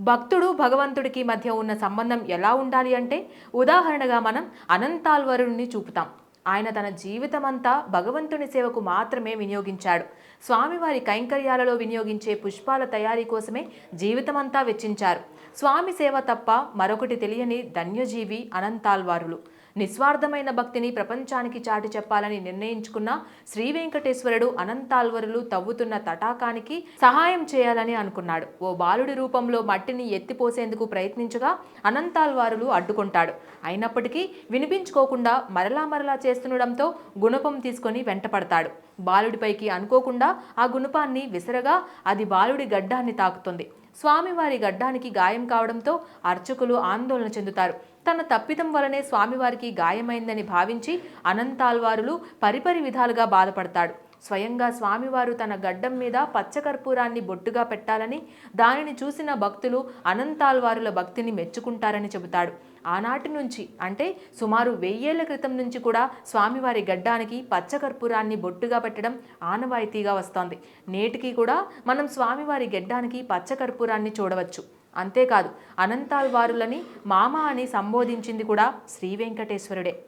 భక్తుడు భగవంతుడికి మధ్య ఉన్న సంబంధం ఎలా ఉండాలి అంటే ఉదాహరణగా మనం అనంతాల్వరుణ్ణి చూపుతాం. ఆయన తన జీవితమంతా భగవంతుని సేవకు మాత్రమే వినియోగించాడు. స్వామివారి కైంకర్యాలలో వినియోగించే పుష్పాల తయారీ కోసమే జీవితమంతా వెచ్చించారు. స్వామి సేవ తప్ప మరొకటి తెలియని ధన్యజీవి అనంతాల్వారులు. నిస్వార్థమైన భక్తిని ప్రపంచానికి చాటి చెప్పాలని నిర్ణయించుకున్న శ్రీ వెంకటేశ్వరుడు అనంతాల్వరులు తవ్వుతున్న తటాకానికి సహాయం చేయాలని అనుకున్నాడు. ఓ బాలుడి రూపంలో మట్టిని ఎత్తిపోసేందుకు ప్రయత్నించగా అనంతాల్వారులు అడ్డుకుంటాడు. అయినప్పటికీ వినిపించుకోకుండా మరలా మరలా చేస్తుండడంతో గుణపం తీసుకొని వెంటపడతాడు. బాలుడిపైకి అనుకోకుండా ఆ గుణపాన్ని విసరగా అది బాలుడి గడ్డాన్ని తాకుతుంది. స్వామివారి గడ్డానికి గాయం కావడంతో అర్చకులు ఆందోళన చెందుతారు. తన తప్పిదం వలనే స్వామివారికి గాయమైందని భావించి అనంతాల్వారులు పరిపరి విధాలుగా బాధపడతాడు. స్వయంగా స్వామివారు తన గడ్డం మీద పచ్చకర్పూరాన్ని బొట్టుగా పెట్టాలని దానిని చూసిన భక్తులు అనంతాల్వారుల భక్తిని మెచ్చుకుంటారని చెబుతాడు. ఆనాటి నుంచి అంటే సుమారు వెయ్యేళ్ళ క్రితం నుంచి కూడా స్వామివారి గడ్డానికి పచ్చకర్పూరాన్ని బొట్టుగా పెట్టడం ఆనవాయితీగా వస్తోంది. నేటికి కూడా మనం స్వామివారి గడ్డానికి పచ్చకర్పూరాన్ని చూడవచ్చు. అంతేకాదు అనంతాల్వారులని మామ అని సంబోధించింది కూడా శ్రీ వెంకటేశ్వరుడే.